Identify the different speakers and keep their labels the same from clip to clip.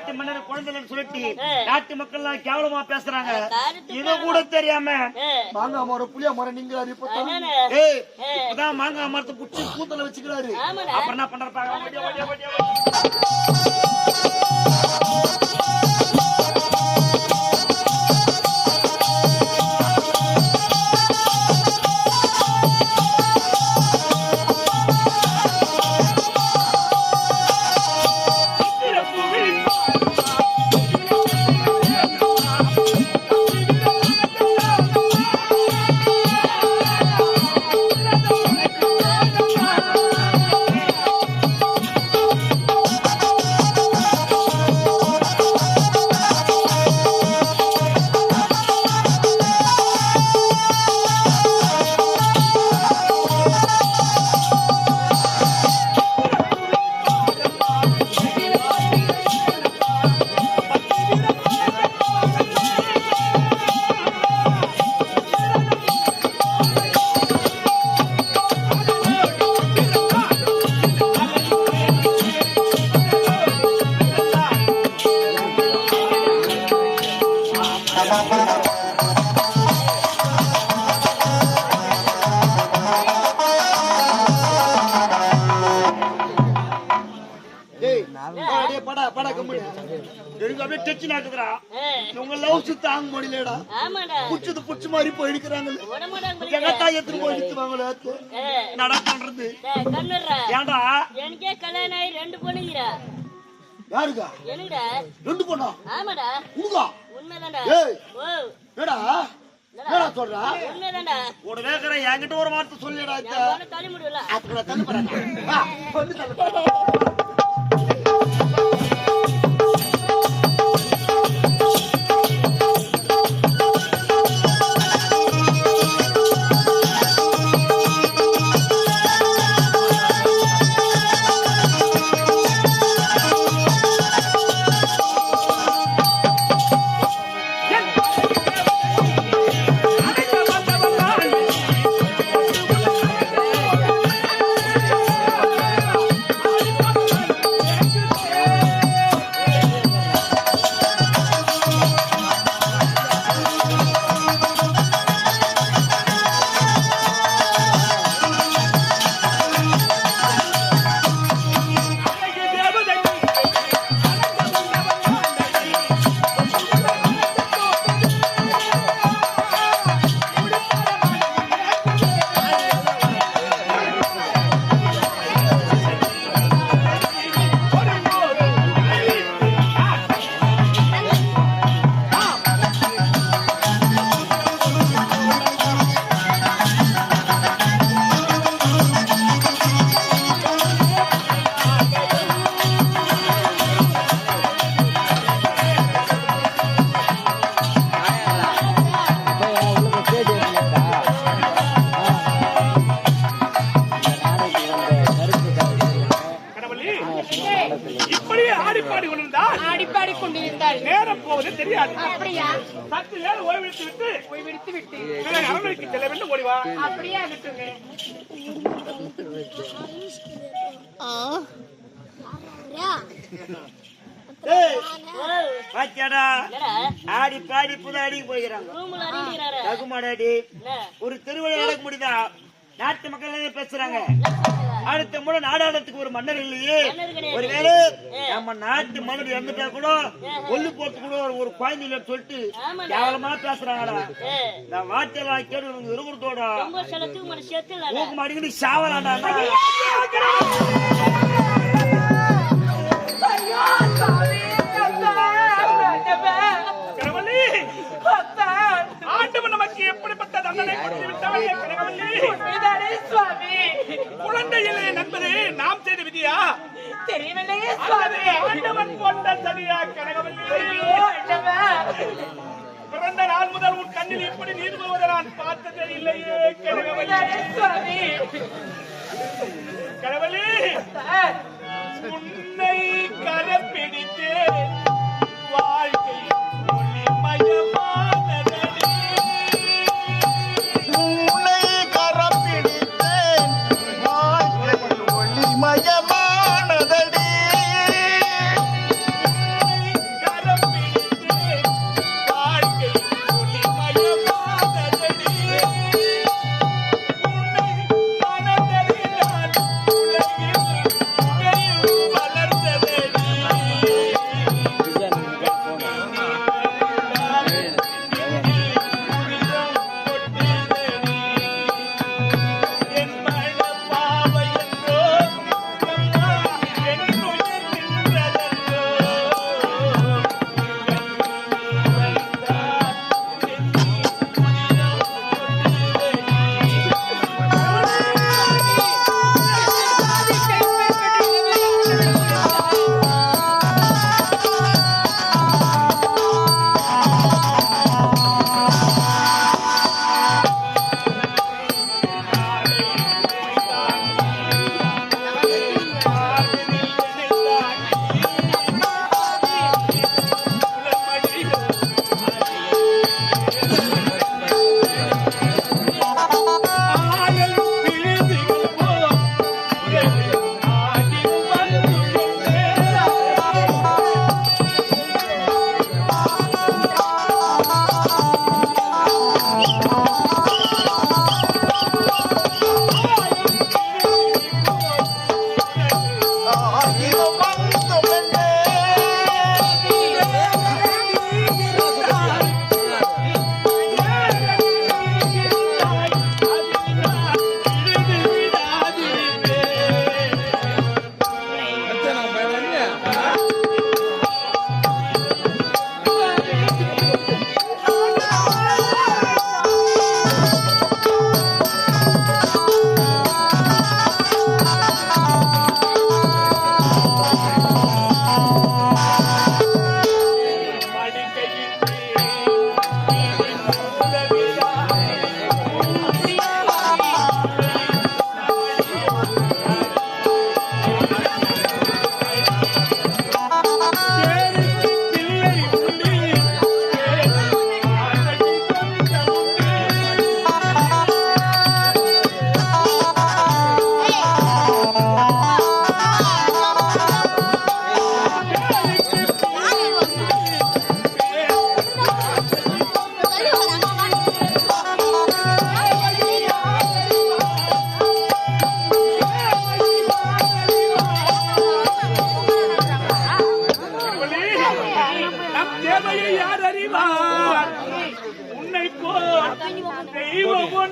Speaker 1: நாட்டு மன்னர் குழந்தைன்னு சொல்லிட்டு. நாட்டு மக்கள் எல்லாம் கேவலமா பேசுறாங்க. இது கூட தெரியாம.
Speaker 2: மாங்காய் மரம் புளியா மரம் நீங்க இப்ப
Speaker 3: அதானே?
Speaker 1: ஏய் இப்பதான் மாங்காய் மரத்தை புடிச்சு கூத்தல வச்சுக்கிறாரு. அப்புறம் என்ன பண்றாங்க புடிச்சது புடிச்ச மாதிரி போயிடுக்கிறாங்க
Speaker 3: உடம்புடாங்க
Speaker 1: எங்கத்தான் எடுத்துட்டு போய் நிறுத்துவாங்களே நட பண்றது. ஏன்டா?
Speaker 3: எனக்கே கல்யாணம் ஆகி ரெண்டு பொண்ணுங்கிறா
Speaker 2: யாருக்கா?
Speaker 3: என்னடா?
Speaker 2: ரெண்டு பொண்ணா?
Speaker 3: ஆமாடா.
Speaker 2: உனக்கா
Speaker 3: உண்மைதான்டா.
Speaker 2: ஏய். என்னடா? என்னடா? சொல்றா?
Speaker 3: உண்மைதான்டா.
Speaker 1: ஒரு வேகற என்கிட்ட ஒரு வார்த்தை சொல்லிடா
Speaker 3: பொண்ணு தள்ளி முடியல
Speaker 2: அதுக்குள்ள தள்ளு போறாங்க.
Speaker 1: பாத்தியாடா? ஆடி பாடி புது அடிக்கு போய்க்கிறாங்க ஒரு திருவிழா நடக்க முடியுதா? நாட்டு மக்கள் பேசுறாங்க? அடுத்த முறை நாடாளத்துக்கு ஒரு மன்னர் இல்லையே. ஒருவேளை நம்ம நாட்டு மன்னர் இறந்துட்டா கூட கொல்லு போட்டு கூட ஒரு- ஒரு குழந்தை இல்லைன்னு சொல்லிட்டு. கேவலமா பேசுறாங்கடா. இந்த வார்த்தையெல்லாம் கேட்டு இருக்கிறதோட மாடிக்கிட்டு சாவலாண்டா தண்டனை கொடுத்து விட்டானே கடவுளே.
Speaker 4: உண்மைதானே சுவாமி.
Speaker 1: குழந்தை இல்லை என்பது நாம் செய்த விதியா?
Speaker 4: தெரியவில்லையே சுவாமி.
Speaker 1: ஆண்டவன் போட்ட சரியா கடவுளே. பிறந்த நாள் முதல் உன் கண்ணில் இப்படி நீர் போவதை நான் பார்த்ததே இல்லையே கடவுளே. கடவுளே உன்னை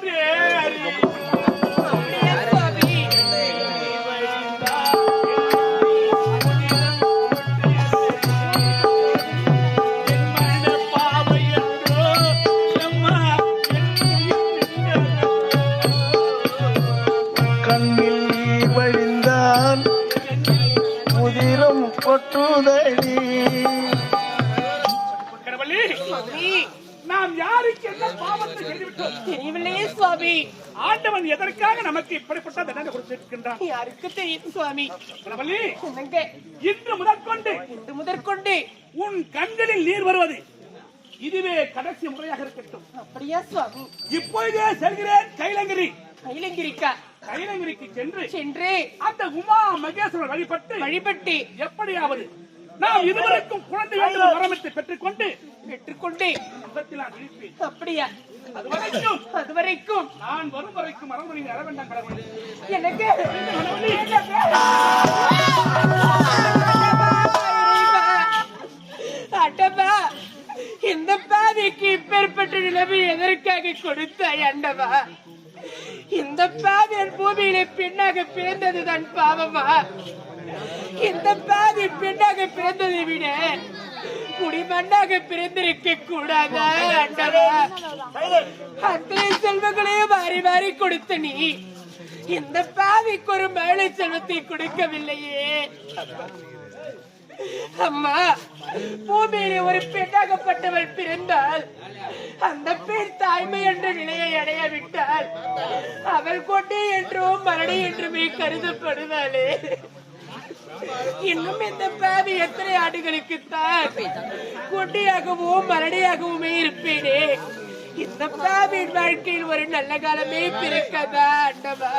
Speaker 4: sempre! சுவாமி.
Speaker 2: ஆண்டவன் எதற்காக நமக்கு இப்படிப்பட்ட தண்டனை கொடுத்திருக்கின்றான்
Speaker 4: யாருக்கு தெரியும் சுவாமி?
Speaker 2: இன்று முதற்கொண்டு
Speaker 4: இன்று முதற்கொண்டு.
Speaker 2: உன் கண்களில் நீர் வருவது இதுவே கடைசி முறையாக இருக்கட்டும்.
Speaker 4: அப்படியா சுவாமி?
Speaker 2: இப்பொழுதே செல்கிறேன் கைலங்கிரி.
Speaker 4: கைலங்கிரிக்கா?
Speaker 2: கைலங்கிரிக்கு சென்று
Speaker 4: சென்று
Speaker 2: அந்த உமா மகேஸ்வரர் வழிபட்டு
Speaker 4: வழிபட்டு
Speaker 2: எப்படியாவது நாம் இதுவரைக்கும் குழந்தை வேண்டும் வரமத்தை பெற்றுக்கொண்டு
Speaker 4: பெற்றுக்கொண்டு அப்படியா?
Speaker 2: அது வரைக்கும்
Speaker 4: அது வரைக்கும்
Speaker 2: நான் வரும் வரைக்கும் வேண்டாம் கடவுளே.
Speaker 4: எனக்கு. அட்டப்பா இந்த பாவிக்கு இப்பேற்பட்ட நிலைமை எதற்காக கொடுத்தாய் அண்டவா? இந்த பாவி என் பூமியிலே பெண்ணாக பிறந்ததுதான் பாவமா? இந்த பாவி பெண்ணாக பிறந்ததை விட குடிமண்ணாக பிரிந்திருக்க கூடாதா அத்தனை செல்வங்களையும் மாறி மாறி கொடுத்த நீ இந்த பாவிக்கு ஒரு மேலை செல்வத்தை கொடுக்கவில்லையே. அம்மா பூமியிலே ஒரு பெண்ணாகப்பட்டவள் பிறந்தால் அந்த பெண் தாய்மை என்ற நிலையை அடைய விட்டால் அவள் கொண்டே என்றும் மரணி என்றுமே கருதப்படுவாளே. இன்னும் இந்த பாவி எத்தனை ஆண்டுகளுக்கு தான் கொண்டியாகவும் மரணியாகவுமே இருப்பேனே. இந்த பேவின் வாழ்க்கையில் ஒரு நல்ல காலமே பிறக்கதா அண்டவா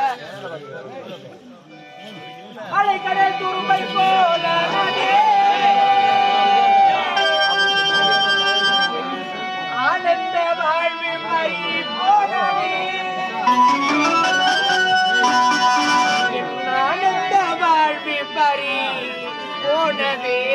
Speaker 4: அலைக்கடல் துரும்பை போல ஆனந்த வாழ்வு
Speaker 5: போனே Nadi.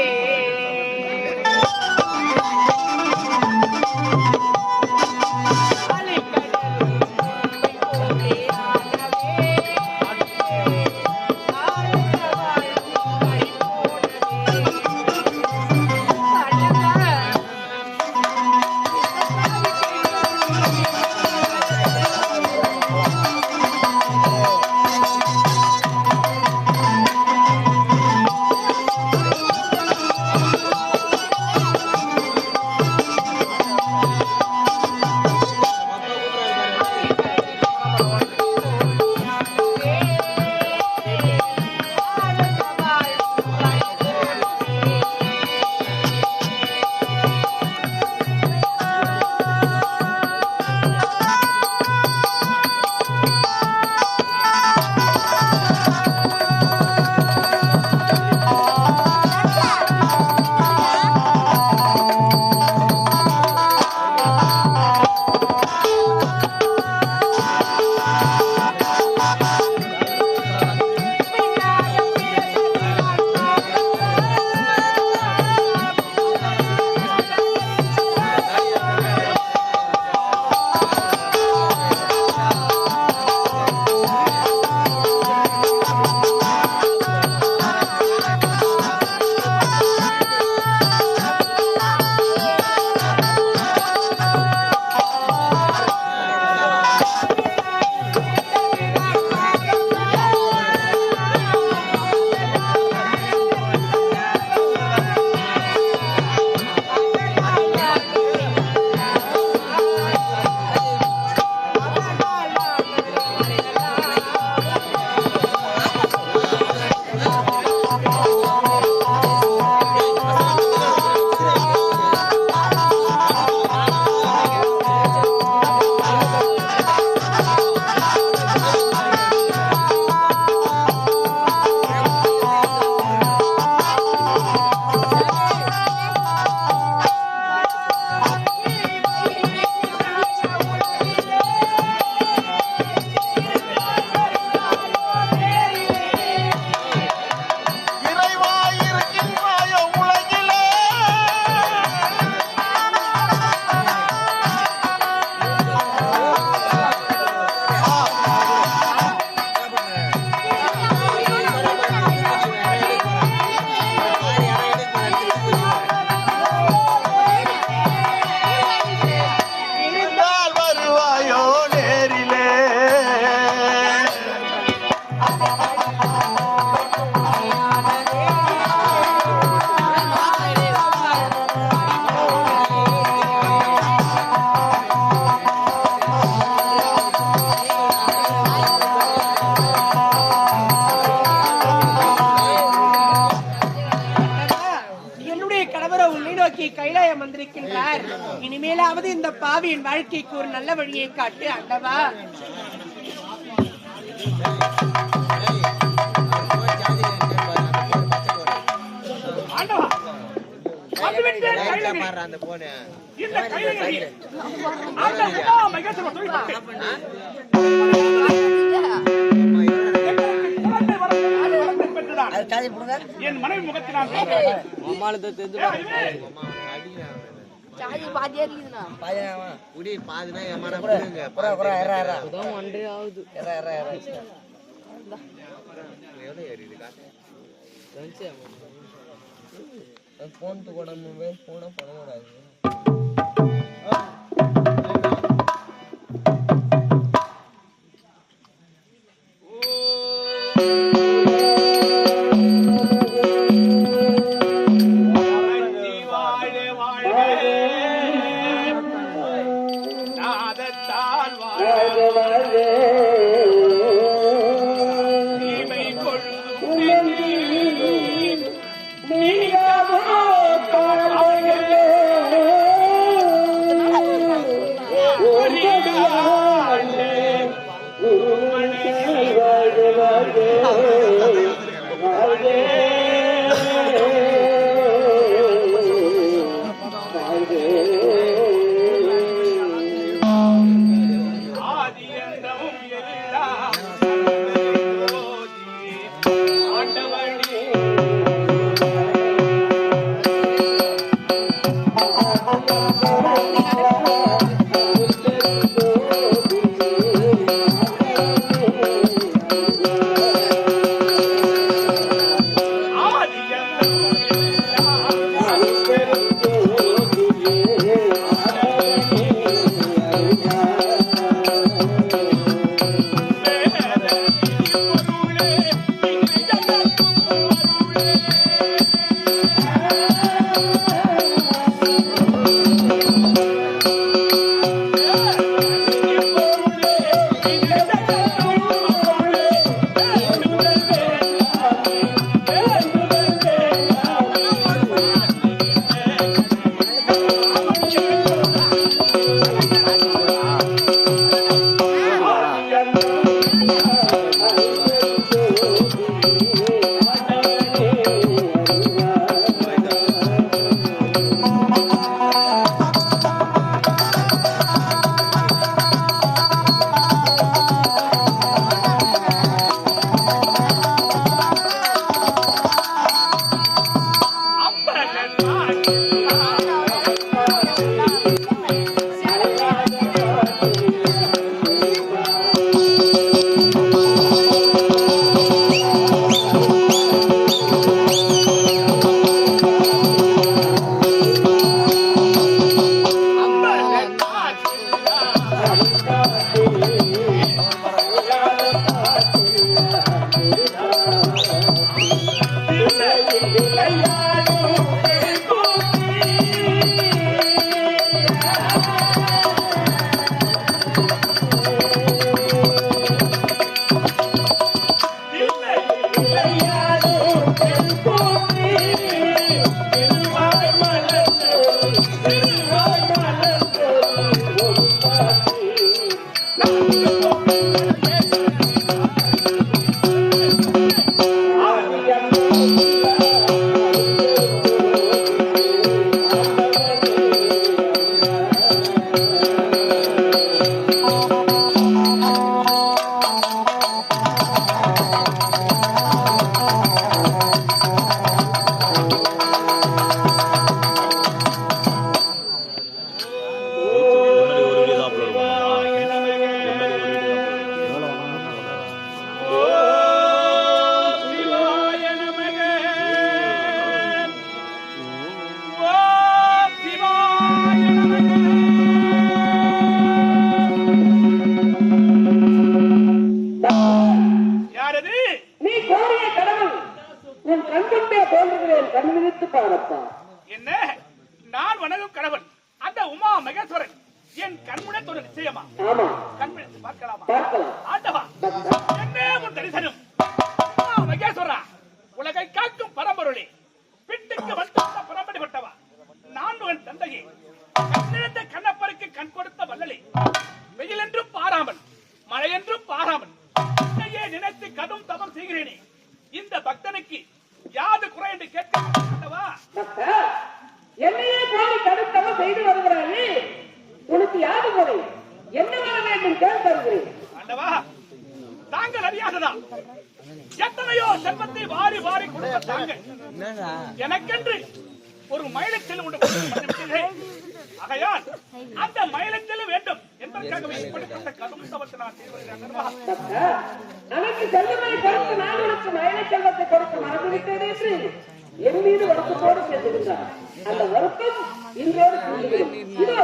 Speaker 5: வந்திருக்கின்றார் இனிமேலாவது இந்த பாவியின் வாழ்க்கைக்கு ஒரு நல்ல வழியை காட்டு ஆண்டவா
Speaker 2: ஆண்டவா வந்துவிட்டேன் கைலகிரி. இந்த கைலகிரி அந்த உமா மகேஸ்வரன் சொல்லிவிட்டு எங்களுக்கு குழந்தை வரத்தை வரத்தை பெற்றுதான் என் மனைவி முகத்தினால்
Speaker 6: சாதி பாதியா இருக்குதுண்ணா
Speaker 7: குடி பாதினா ஏமான கொடுங்க எவ்வளோ ஏறிது காசு ஃபோன் கூட மொபைல் ஃபோனை பண்ணக்கூடாது
Speaker 2: வாழ்த்தி
Speaker 5: Oh,
Speaker 2: என்ன? நான் வணங்கும் கடவுள் அந்த உமா மகேஸ்வரன். என் கண்முனே தோன்ற நிச்சயமா?
Speaker 5: ஆமா.
Speaker 2: கண்முனை பார்க்கலாமா?
Speaker 5: பார்க்கலாம்.
Speaker 2: அறியாததா எத்தனையோ செல்வத்தை வாரி வாரி கொடுத்த தாங்கள்
Speaker 8: என்னடா
Speaker 2: எனக்கென்று ஒரு மயிலச்செல் உண்டு. ஆகையால் அந்த மயிலச்செல் வேண்டும் என்பதற்காகவே இப்படிப்பட்ட கடும் தவத்தை நான்.
Speaker 4: நமக்கு செல்வத்தை கொடுத்து நான் உனக்கு மயில செல்வத்தை மறந்துவிட்டேன் என்று என் மீது வருத்தத்தோடு சேர்ந்திருந்தார் அந்த வருத்தம் இன்றோடு தீர்ந்துவிடும். இதோ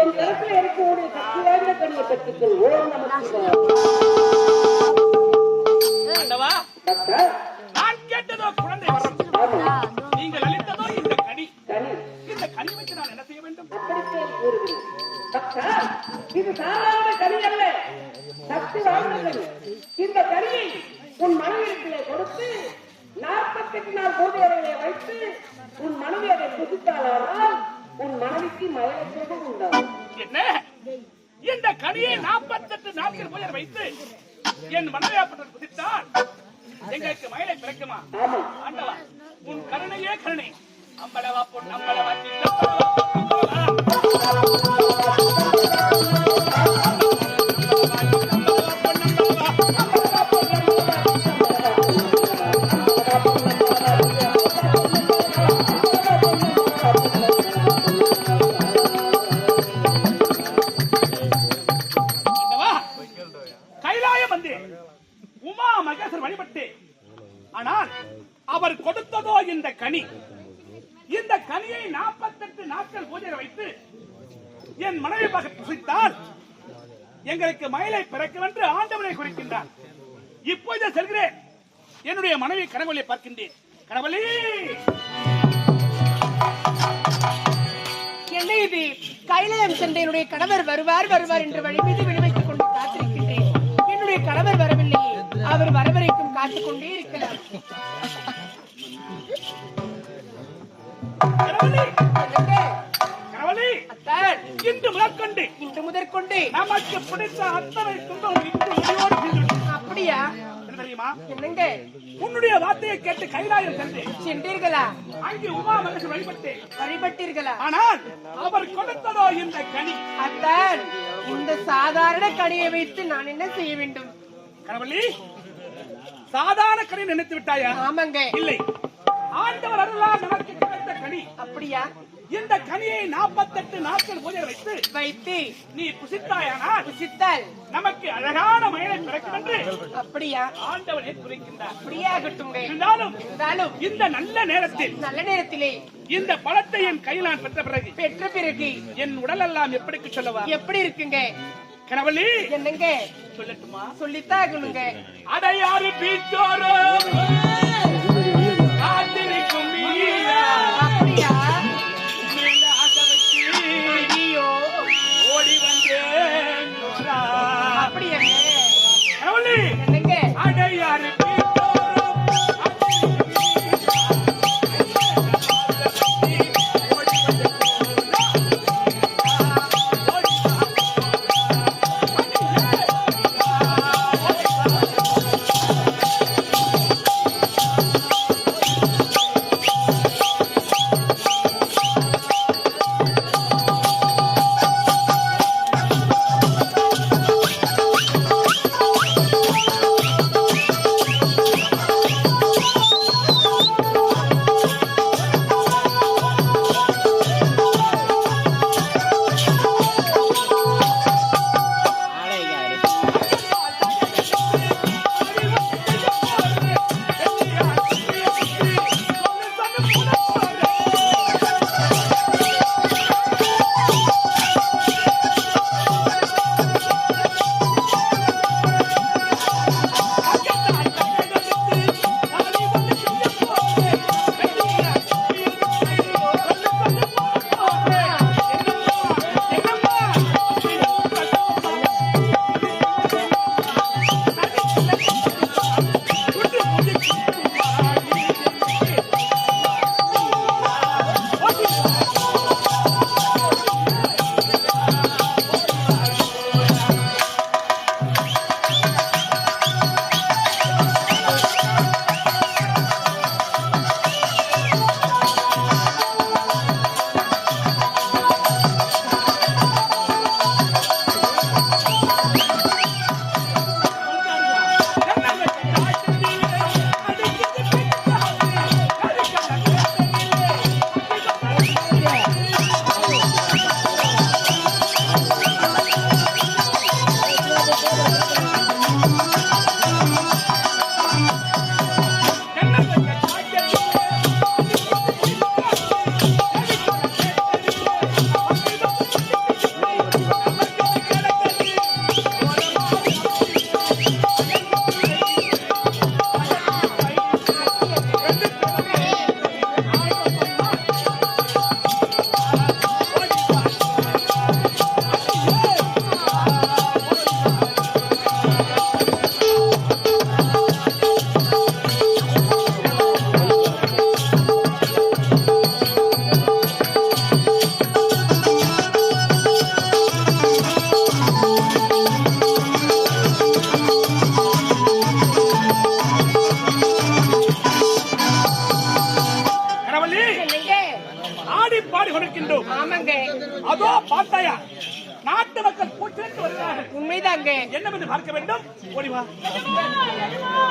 Speaker 4: என் கருத்தில் இருக்கக்கூடிய சக்தி வாய்ந்த கனியை பெற்றுக்கொள் ஓம் நமக்கு
Speaker 2: ஆண்டவா
Speaker 4: டாக்டர்
Speaker 2: நான் கேட்டதோ குழந்தை வரம் நீங்கள் அளித்ததோ இந்த கனி. இந்த கனி வச்சு நான் என்ன செய்ய வேண்டும்?
Speaker 4: அப்படித்தான் கூறுகிறேன் டாக்டர் இது சாதாரண கனி அல்ல. சக்தி வாய்ந்த கனி. இந்த கனியை உன் மனைவிடத்திலே கொடுத்து நாற்பத்தெட்டு நாள் பூஜைகளை வைத்து உன் மனைவி அதை உன் மனைவிக்கு மயக்கம் உண்டாகும்.
Speaker 2: என்ன? இந்த கனியை நாற்பத்தெட்டு நாட்கள் பூஜை வைத்து என் மனைவியாப்பட்ட குதித்தால் எங்களுக்கு மயிலை பிறக்குமா? ஆண்டவா உன் கருணையே கருணை. அம்பளவா பொன் அம்பளவா அவர் கொடுத்ததோ இந்த கனி. இந்த கனியை நாற்பத்தெட்டு நாட்கள் பூஜை வைத்து என் மனைவி புசித்தால் எங்களுக்கு மயிலை பிறக்கும் என்று ஆண்டவனை குறிக்கின்றார். இப்போது செல்கிறேன். என்னுடைய மனைவி கனவழியை பார்க்கின்றேன். கனவழி
Speaker 4: என்ன இது கைலாயம் சென்ற என்னுடைய கணவர் வருவார் வருவார் என்று வழி விளைவித்துக் விடுவித்துக் கொண்டு காத்திருக்கின்றேன். என்னுடைய கணவர் வரவில்லை. அவர் வரவரைக்கும் காத்துக் கொண்டே இருக்கலாம்
Speaker 2: கனவழி
Speaker 4: என்னங்க?
Speaker 2: கனவழி
Speaker 4: அத்தான்,
Speaker 2: இன்று முதற்கொண்டு
Speaker 4: இன்று முதற்கொண்டு.
Speaker 2: நமக்கு பிடித்த அத்தனை துன்பம் இன்று முடிவோடு தீர்ந்துவிடும்.
Speaker 4: அப்படியா?
Speaker 2: என்ன தெரியுமா?
Speaker 4: என்னங்க?
Speaker 2: உன்னுடைய வார்த்தையை கேட்டு கைலாயம் சென்று
Speaker 4: சென்றீர்களா?
Speaker 2: அங்கே உமா மகேசர் வழிபட்டு
Speaker 4: வழிபட்டீர்களா?
Speaker 2: ஆனால் அவர் கொடுத்ததோ இந்த கனி.
Speaker 4: அத்தான் இந்த சாதாரண கனியை வைத்து நான் என்ன செய்ய வேண்டும்?
Speaker 2: கனவள்ளி சாதாரண கனி நினைத்து விட்டாயா?
Speaker 4: ஆமாங்க.
Speaker 2: இல்லை. ஆண்டவர் அருளால் நமக்கு கிடைத்த கனி.
Speaker 4: அப்படியா?
Speaker 2: இந்த கனியை நாற்பத்தெட்டு நாட்கள் பூஜை வைத்து
Speaker 4: வைத்து.
Speaker 2: நீ புசித்தாயானால்
Speaker 4: புசித்தால்.
Speaker 2: நமக்கு அழகான மயிலை பிறக்கும் என்று
Speaker 4: அப்படியா?
Speaker 2: ஆண்டவனே குறிக்கின்றார்
Speaker 4: அப்படியே ஆகட்டுங்க
Speaker 2: இருந்தாலும்
Speaker 4: இருந்தாலும்
Speaker 2: இந்த நல்ல நேரத்தில்
Speaker 4: நல்ல நேரத்திலே
Speaker 2: இந்த பழத்தை என் கையில் நான் பெற்ற பிறகு
Speaker 4: பெற்ற பிறகு
Speaker 2: என் உடல் எல்லாம் எப்படி சொல்லவா
Speaker 4: எப்படி இருக்குங்க?
Speaker 2: கனவள்ளி.
Speaker 4: என்னங்க?
Speaker 2: சொல்லட்டுமா?
Speaker 4: சொல்லித்தான் ஆகணுங்க
Speaker 2: அடையாறு பீச்சோரோ?